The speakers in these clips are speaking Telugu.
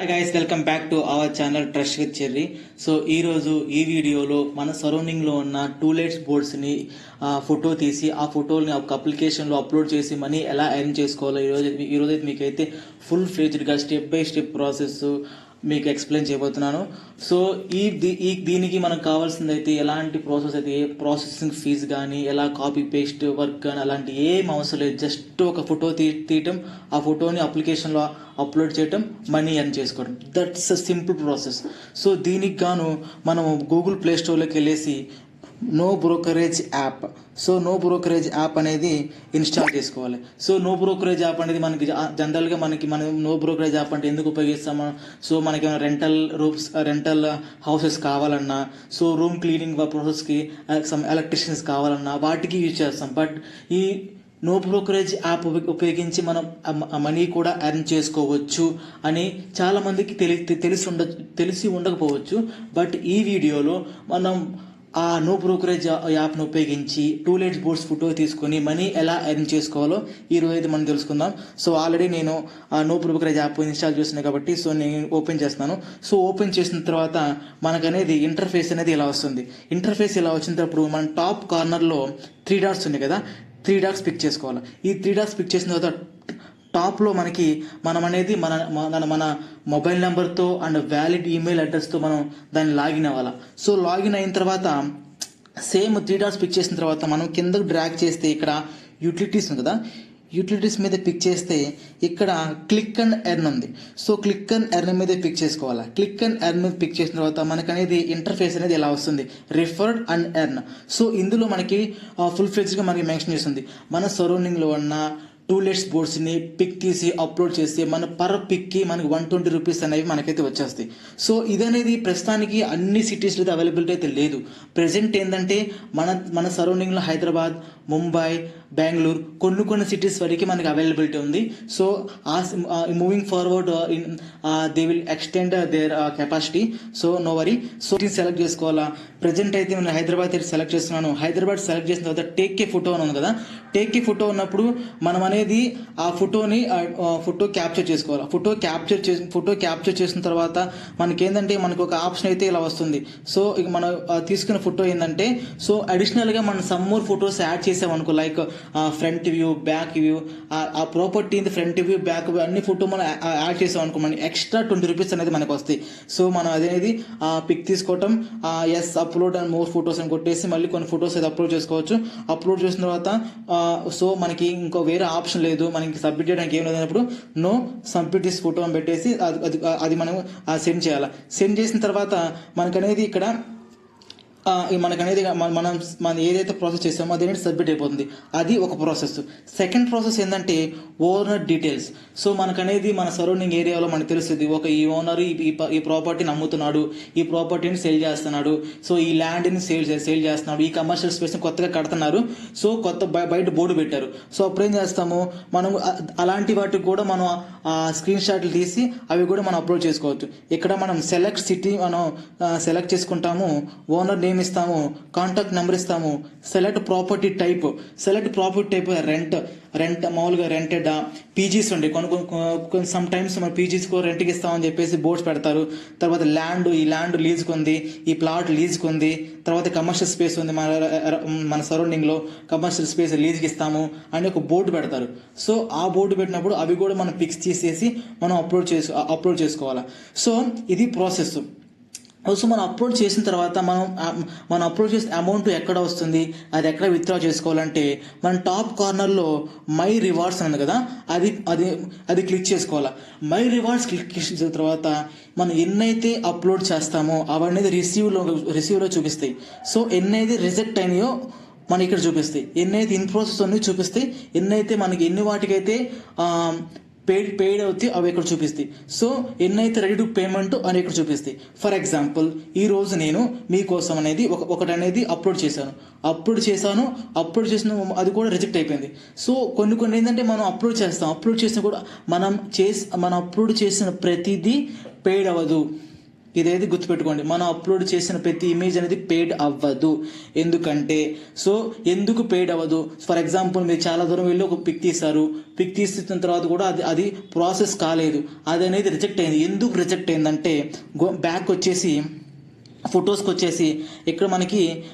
Hi guys welcome back to our channel trash with Cherry so ఈరోజు ఈ వీడియోలో మన సరౌండింగ్లో ఉన్న టూ లైట్స్ బోర్డ్స్ని ఫోటో తీసి ఆ ఫోటోని ఒక అప్లికేషన్లో అప్లోడ్ చేసి మనీ ఎలా ఎర్న్ చేసుకోవాలో ఈ రోజు మీకైతే ఫుల్ ఫ్లేజ్డ్గా స్టెప్ బై స్టెప్ ప్రాసెస్ మీకు ఎక్స్ప్లెయిన్ చేయబోతున్నాను. సో ఈ దీ- ఈ దీనికి మనకు కావాల్సింది అయితే ఎలాంటి ప్రాసెస్ అయితే ఏ ప్రాసెసింగ్ ఫీజు కానీ ఎలా కాపీ పేస్ట్ వర్క్ కానీ అలాంటి ఏం అవసరం లేదు. జస్ట్ ఒక ఫోటో తీ తీయటం ఆ ఫోటోని అప్లికేషన్లో అప్లోడ్ చేయటం మనీ ఎర్న్ చేసుకోవడం that's a simple process so దీనికి గాను మనం గూగుల్ ప్లే స్టోర్లోకి వెళ్ళేసి no brokerage app so no brokerage app అనేది ఇన్స్టాల్ చేసుకోవాలి. సో నో బ్రోకరేజ్ యాప్ అనేది మనకి జనరల్గా మనకి మనం నో బ్రోకరేజ్ యాప్ అంటే ఎందుకు ఉపయోగిస్తాము? సో మనకి రెంటల్ రూమ్స్ రెంటల్ హౌసెస్ కావాలన్నా సో రూమ్ క్లీనింగ్ ప్రాసెస్కి సమ్ ఎలక్ట్రిషియన్స్ కావాలన్నా వాటికి యూజ్ చేస్తాం. బట్ ఈ నో బ్రోకరేజ్ యాప్ ఉపయోగించి మనం మనీ కూడా ఎర్న్ చేసుకోవచ్చు అని చాలామందికి తెలి తెలిసి ఉండ తెలిసి ఉండకపోవచ్చు. బట్ ఈ వీడియోలో మనం ఆ నో బ్రోకరేజ్ యాప్ను ఉపయోగించి టూ లైట్స్ బోర్డ్స్ ఫోటో తీసుకొని మనీ ఎలా ఎర్న్ చేసుకోవాలో ఈ రోజు అయితే మనం తెలుసుకుందాం. సో ఆల్రెడీ నేను ఆ నో బ్రోకరేజ్ యాప్ ఇన్స్టాల్ చేస్తున్నాను కాబట్టి సో నేను ఓపెన్ చేస్తున్నాను. సో ఓపెన్ చేసిన తర్వాత మనకనేది ఇంటర్ఫేస్ అనేది ఇలా వస్తుంది. ఇంటర్ఫేస్ ఇలా వచ్చినప్పుడు మన టాప్ కార్నర్లో త్రీ డాట్స్ ఉన్నాయి కదా త్రీ డాట్స్ పిక్ చేసుకోవాలి. ఈ త్రీ డాట్స్ పిక్ చేసిన తర్వాత టాప్లో మనకి మనం అనేది మన మన మన మొబైల్ నెంబర్తో అండ్ వ్యాలిడ్ ఈమెయిల్ అడ్రస్తో మనం దాన్ని లాగిన్ అవ్వాలి. సో లాగిన్ అయిన తర్వాత సేమ్ త్రీ డాట్స్ పిక్ చేసిన తర్వాత మనం కిందకు డ్రాగ్ చేస్తే ఇక్కడ యూటిలిటీస్ ఉంది కదా యూటిలిటీస్ మీద పిక్ చేస్తే ఇక్కడ క్లిక్ అండ్ ఎర్న్ ఉంది. సో క్లిక్ అండ్ ఎర్న్ మీద పిక్ చేసుకోవాలి. క్లిక్ అండ్ ఎర్న్ మీద పిక్ చేసిన తర్వాత మనకు అనేది ఇంటర్ఫేస్ అనేది ఎలా వస్తుంది? Referred and earn. సో ఇందులో మనకి ఫుల్ ఫ్లెజ్గా మనకి మెన్షన్ చేస్తుంది. మన సరౌండింగ్లో ఉన్న టూలెట్స్ బోర్డ్స్ని పిక్ తీసి అప్లోడ్ చేస్తే మన పర్ పిక్కి మనకి వన్ ట్వంటీ రూపీస్ అనేవి మనకైతే వచ్చేస్తాయి. సో ఇదనేది ప్రస్తుతానికి అన్ని సిటీస్లో అయితే అవైలబిలిటీ అయితే లేదు. ప్రజెంట్ ఏంటంటే మన మన సరౌండింగ్లో హైదరాబాద్ ముంబై బెంగళూరు కొన్ని కొన్ని సిటీస్ వరకు మనకి అవైలబిలిటీ ఉంది. సో ఆ moving forward in they will extend their capacity so no worry so select చేసుకోవాలా? ప్రజెంట్ అయితే నేను హైదరాబాద్ సెలెక్ట్ చేస్తున్నాను. హైదరాబాద్ సెలెక్ట్ చేసిన తర్వాత టేక్ కే ఫోటో అని ఉంది కదా? టేక్ కే ఫోటో ఉన్నప్పుడు మనం అనేది ఆ ఫోటోని ఫోటో క్యాప్చర్ చేసుకోవాలి? ఫోటో క్యాప్చర్ చేసి ఫోటో క్యాప్చర్ చేసిన తర్వాత మనకి ఏంటంటే మనకు ఒక ఆప్షన్ అయితే ఇలా వస్తుంది. సో ఇక మనం తీసుకున్న ఫోటో ఏంటంటే సో అడిషనల్గా మనం some more photos add చేసామనుకో like front view back view ఆ property front view back view అన్ని ఫోటో మనం యాడ్ చేసాం అనుకో మనకి ఎక్స్ట్రా ట్వంటీ రూపీస్ అనేది మనకు వస్తాయి. సో మనం అదేది పిక్ తీసుకోవటం yes upload and more photos అని కొట్టేసి మళ్ళీ కొన్ని ఫొటోస్ అయితే అప్లోడ్ చేసుకోవచ్చు. అప్లోడ్ చేసిన తర్వాత సో మనకి ఇంకో వేరే ఆప్షన్ లేదు. మనకి సబ్మిట్ చేయడానికి ఏం లేదన్నప్పుడు నో సబ్మిట్ దిస్ ఫోటో అని పెట్టేసి అది అది అది మనం సెండ్ చేయాలి. సెండ్ చేసిన తర్వాత మనకనేది ఇక్కడ మనకనేది మనం మనం ఏదైతే ప్రాసెస్ చేసామో అది అనేది సబ్మిట్ అయిపోతుంది. అది ఒక ప్రాసెస్ సెకండ్ ప్రాసెస్ ఏంటంటే ఓనర్ డీటెయిల్స్ సో మనకనేది మన సరౌండింగ్ ఏరియాలో మనకు తెలుస్తుంది. ఒక ఈ ఓనర్ ఈ ఈ ప్రాపర్టీని అమ్ముతున్నాడు ఈ ప్రాపర్టీని సేల్ చేస్తున్నాడు. సో ఈ ల్యాండ్ని సేల్ సేల్ చేస్తున్నాడు. ఈ కమర్షియల్ స్పేస్ని కొత్తగా కడుతున్నారు. సో కొత్త బయట బోర్డు పెట్టారు. సో అప్పుడు ఏం చేస్తాము? మనం అలాంటి వాటికి కూడా మనం స్క్రీన్ షాట్లు తీసి అవి కూడా మనం అప్లోడ్ చేసుకోవచ్చు. ఇక్కడ మనం సెలెక్ట్ సిటీ మనం సెలెక్ట్ చేసుకుంటాము. ఓనర్ నేమ్ ఇస్తాము. కాంటాక్ట్ నెంబర్ ఇస్తాము select property type select property type rent rent మామూలుగా రెంటెడ్ పీజీస్ ఉండే. కొన్ని కొన్ని సమ్ టైమ్స్ మన పీజీస్ కూడా రెంట్కి ఇస్తామని చెప్పేసి బోర్డ్స్ పెడతారు. తర్వాత ల్యాండ్ ఈ ల్యాండ్ లీజ్కి ఉంది. ఈ ప్లాట్ లీజ్కి ఉంది. తర్వాత కమర్షియల్ స్పేస్ ఉంది మన మన సరౌండింగ్లో కమర్షియల్ స్పేస్ లీజ్కి ఇస్తాము అని ఒక బోర్డు పెడతారు. సో ఆ బోర్డు పెట్టినప్పుడు అవి కూడా మనం పిక్స్ తీసేసి మనం అప్లోడ్ చేసు అప్లోడ్ చేసుకోవాలి. సో ఇది ప్రాసెస్ సో మనం అప్లోడ్ చేసిన తర్వాత మనం మనం అప్లోడ్ చేసిన అమౌంట్ ఎక్కడ వస్తుంది అది ఎక్కడ విత్డ్రా చేసుకోవాలంటే మన టాప్ కార్నర్లో మై రివార్డ్స్ ఉంది కదా అది అది అది క్లిక్ చేసుకోవాలి. మై రివార్డ్స్ క్లిక్ చేసిన తర్వాత మనం ఎన్నైతే అప్లోడ్ చేస్తామో అవన్నీ రిసీవ్లో రిసీవ్లో చూపిస్తాయి. సో ఎన్నైతే రిజెక్ట్ అయినాయో మనకి ఇక్కడ చూపిస్తాయి. ఎన్నైతే ఇన్ ప్రాసెస్ ఉన్నాయో చూపిస్తాయి. ఎన్నైతే మనకి ఎన్ని వాటికైతే పెయిడ్ పెయిడ్ అవుతాయి అవి ఇక్కడ చూపిస్తాయి? సో ఎన్నైతే రెడీ టు పేమెంట్ అని ఇక్కడ చూపిస్తాయి? ఫర్ ఎగ్జాంపుల్ ఈ రోజు నేను మీకోసం అనేది ఒక ఒకటి అనేది అప్లోడ్ చేశాను. అప్లోడ్ చేశాను అప్లోడ్ చేసిన అది కూడా రిజెక్ట్ అయిపోయింది. సో కొన్ని కొన్ని ఏంటంటే మనం అప్లోడ్ చేస్తాం. అప్లోడ్ చేసిన కూడా మనం చేసి మనం అప్లోడ్ చేసిన ప్రతిదీ పెయిడ్ అవ్వదు. ఇదైతే గుర్తుపెట్టుకోండి మనం అప్లోడ్ చేసిన ప్రతి ఇమేజ్ అనేది పెయిడ్ అవ్వదు. ఎందుకంటే సో ఎందుకు పెయిడ్ అవ్వదు? ఫర్ ఎగ్జాంపుల్ మీరు చాలా దూరం వెళ్ళి ఒక పిక్ తీశారు పిక్ తీసిన తర్వాత కూడా అది అది ప్రాసెస్ కాలేదు అది అనేది రిజెక్ట్ అయింది. ఎందుకు రిజెక్ట్ అయిందంటే బ్యాక్ వచ్చేసి ఫొటోస్కి వచ్చేసి ఇక్కడ మనకి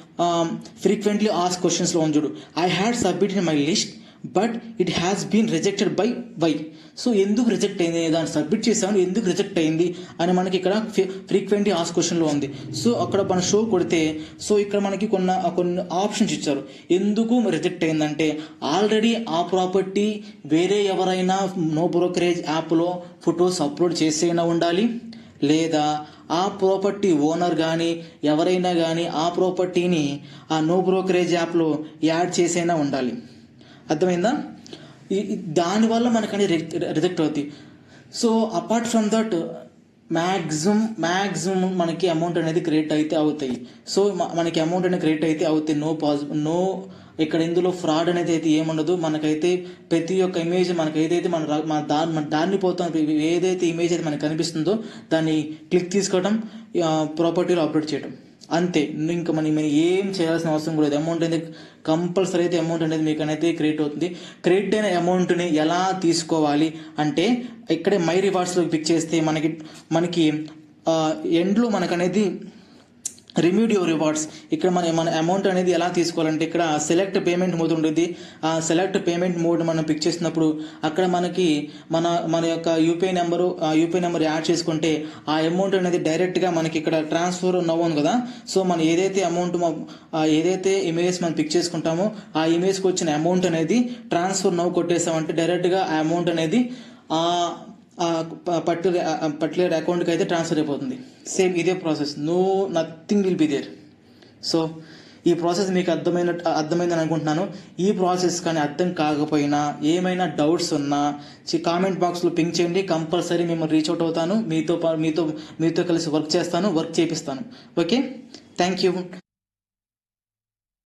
ఫ్రీక్వెంట్లీ ఆస్ క్వశ్చన్స్లో ఉంది చూడు. I had submit my list but it has been rejected by why so ఎందుకు రిజెక్ట్ అయింది దాన్ని సబ్మిట్ చేసాము ఎందుకు రిజెక్ట్ అయింది అని మనకి ఇక్కడ ఫ్రీక్వెంట్లీ ఆస్ క్వశ్చన్లో ఉంది. సో అక్కడ మన షో కొడితే సో ఇక్కడ మనకి కొన్ని కొన్ని ఆప్షన్స్ ఇచ్చారు. ఎందుకు రిజెక్ట్ అయిందంటే ఆల్రెడీ ఆ ప్రాపర్టీ వేరే ఎవరైనా నో బ్రోకరేజ్ యాప్లో ఫొటోస్ అప్లోడ్ చేసైనా ఉండాలి. లేదా ఆ ప్రాపర్టీ ఓనర్ కానీ ఎవరైనా కానీ ఆ ప్రాపర్టీని ఆ నో బ్రోకరేజ్ యాప్లో యాడ్ చేసైనా ఉండాలి. అర్థమైందా? దానివల్ల మనకని రిజెక్ట్ అవుతాయి so apart from that maximum maximum మనకి అమౌంట్ అనేది క్రియేట్ అయితే అవుతాయి. సో మనకి అమౌంట్ అనేది క్రియేట్ అయితే అవుతాయి. నో పాజిబుల్ నో ఇక్కడ ఇందులో ఫ్రాడ్ అనేది అయితే ఏముండదు. మనకైతే ప్రతి ఒక్క ఇమేజ్ మనకి ఏదైతే మన మన దాని మన దాన్ని పోతాం. ఏదైతే ఇమేజ్ అయితే మనకు కనిపిస్తుందో దాన్ని క్లిక్ తీసుకోవడం ప్రాపర్టీలో అప్లోడ్ చేయడం అంతే. ఇంకా మనం మనం ఏం చేయాల్సిన అవసరం కూడా లేదు. అమౌంట్ అనేది కంపల్సరీ అయితే అమౌంట్ అనేది మీకు అనేది క్రియేట్ అవుతుంది. క్రియేట్ అయిన అమౌంట్ని ఎలా తీసుకోవాలి అంటే ఇక్కడే మై రివార్డ్స్లో పిక్ చేస్తే మనకి మనకి ఎండ్లో మనకనేది అనేది యువర్ రివార్డ్స్ ఇక్కడ మన మన అమౌంట్ అనేది ఎలా తీసుకోవాలంటే ఇక్కడ సెలెక్ట్ పేమెంట్ మోడ్ ఉంటుంది ఆ సెలెక్ట్ పేమెంట్ మోడ్ మనం పిక్ చేసినప్పుడు అక్కడ మనకి మన మన యొక్క యూపీఐ నెంబరు ఆ యూపీఐ నెంబర్ యాడ్ చేసుకుంటే ఆ అమౌంట్ అనేది డైరెక్ట్గా మనకి ఇక్కడ ట్రాన్స్ఫర్ నవ్వుంది కదా. సో మనం ఏదైతే అమౌంట్ ఏదైతే ఇమేజ్ మనం పిక్ చేసుకుంటామో ఆ ఇమేజ్కి వచ్చిన అమౌంట్ అనేది ట్రాన్స్ఫర్ నవ్వు కొట్టేసామంటే డైరెక్ట్గా ఆ అమౌంట్ అనేది ఆ పర్టికులర్ పర్టికులర్ అకౌంట్కి అయితే ట్రాన్స్ఫర్ అయిపోతుంది. సేమ్ ఇదే process no nothing will be there so ఈ ప్రాసెస్ మీకు అర్థమైన అర్థమైందని అనుకుంటున్నాను. ఈ ప్రాసెస్ కానీ అర్థం కాకపోయినా ఏమైనా డౌట్స్ ఉన్నా కామెంట్ బాక్స్లో పింక్ చేయండి. కంపల్సరీ మేము రీచ్ అవుట్ అవుతాను. మీతో మీతో మీతో కలిసి వర్క్ చేస్తాను వర్క్ చేపిస్తాను. Okay thank you